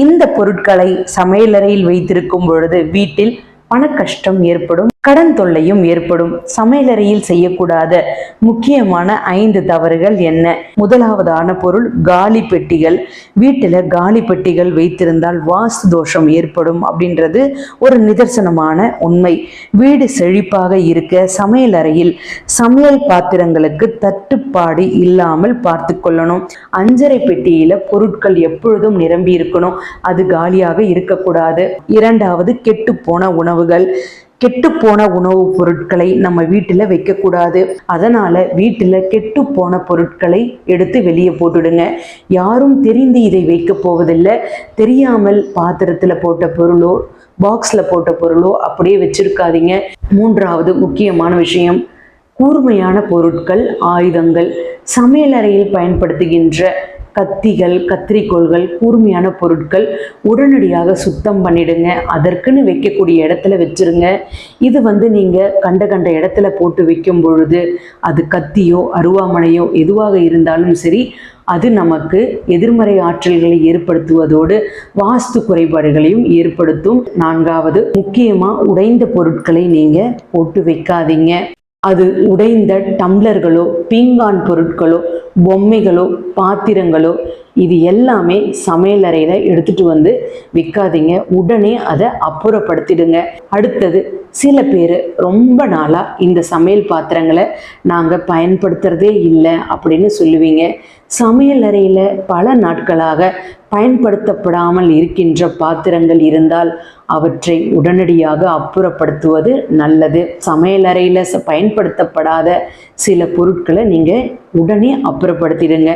இந்த பொருட்களை சமையலறையில் வைத்திருக்கும் பொழுது வீட்டில் பணக்கஷ்டம் கஷ்டம் ஏற்படும். கடன் தொல்லையும் ஏற்படும். சமையலறையில் செய்யக்கூடாத முக்கியமான ஐந்து தவறுகள் என்ன? முதலாவதான பொருள் காலி பெட்டிகள். வீட்டில் காலி பெட்டிகள் வைத்திருந்தால் வாஸ்து தோஷம் ஏற்படும் அப்படின்றது ஒரு நிதர்சனமான உண்மை. வீடு செழிப்பாக இருக்க சமையலறையில் சமையல் பாத்திரங்களுக்கு தட்டுப்பாடு இல்லாமல் பார்த்து கொள்ளணும். அஞ்சரை பெட்டியில பொருட்கள் எப்பொழுதும் நிரம்பி இருக்கணும். அது காலியாக இருக்கக்கூடாது. இரண்டாவது கெட்டுப்போன உணவுகள். கெட்டுப்போன உணவுப் பொருட்களை நம்ம வீட்டில் வைக்கக்கூடாது. அதனால வீட்டில் கெட்டுப்போன பொருட்களை எடுத்து வெளியே போட்டுடுங்க. யாரும் தெரிந்து இதை வைக்க போவதில்லை. தெரியாமல் பாத்திரத்தில் போட்ட பொருளோ பாக்ஸில் போட்ட பொருளோ அப்படியே வச்சிருக்காதீங்க. மூன்றாவது முக்கியமான விஷயம் கூர்மையான பொருட்கள் ஆயுதங்கள் சமையலறையில் பயன்படுத்துகின்ற கத்திகள் கத்திரிக்கோள்கள் கூர்மையான பொருட்கள் உடனடியாக சுத்தம் பண்ணிடுங்க. அதற்குன்னு வைக்கக்கூடிய இடத்துல வச்சுருங்க. இது வந்து நீங்கள் கண்ட கண்ட இடத்துல போட்டு வைக்கும் பொழுது அது கத்தியோ அருவாமனையோ எதுவாக இருந்தாலும் சரி அது நமக்கு எதிர்மறை ஆற்றல்களை ஏற்படுத்துவதோடு வாஸ்து குறைபாடுகளையும் ஏற்படுத்தும். நான்காவது முக்கியமாக உடைந்த பொருட்களை நீங்கள் போட்டு வைக்காதீங்க. அது உடைந்த டம்ளர்களோ பீங்கான் பொருட்களோ பொம்மைகளோ பாத்திரங்களோ இது எல்லாமே சமையலறையில் எடுத்துட்டு வந்து விற்காதீங்க உடனே அதை அப்புறப்படுத்திடுங்க. அடுத்தது சில பேர் ரொம்ப நாளாக இந்த சமையல் பாத்திரங்களை நாங்கள் பயன்படுத்துகிறதே இல்லை அப்படின்னு சொல்லுவீங்க. சமையலறையில் பல நாட்களாக பயன்படுத்தப்படாமல் இருக்கின்ற பாத்திரங்கள் இருந்தால் அவற்றை உடனடியாக அப்புறப்படுத்துவது நல்லது. சமையலறையில் ச- பயன்படுத்தப்படாத சில பொருட்களை நீங்கள் உடனே அப்புறப்படுத்திடுங்க.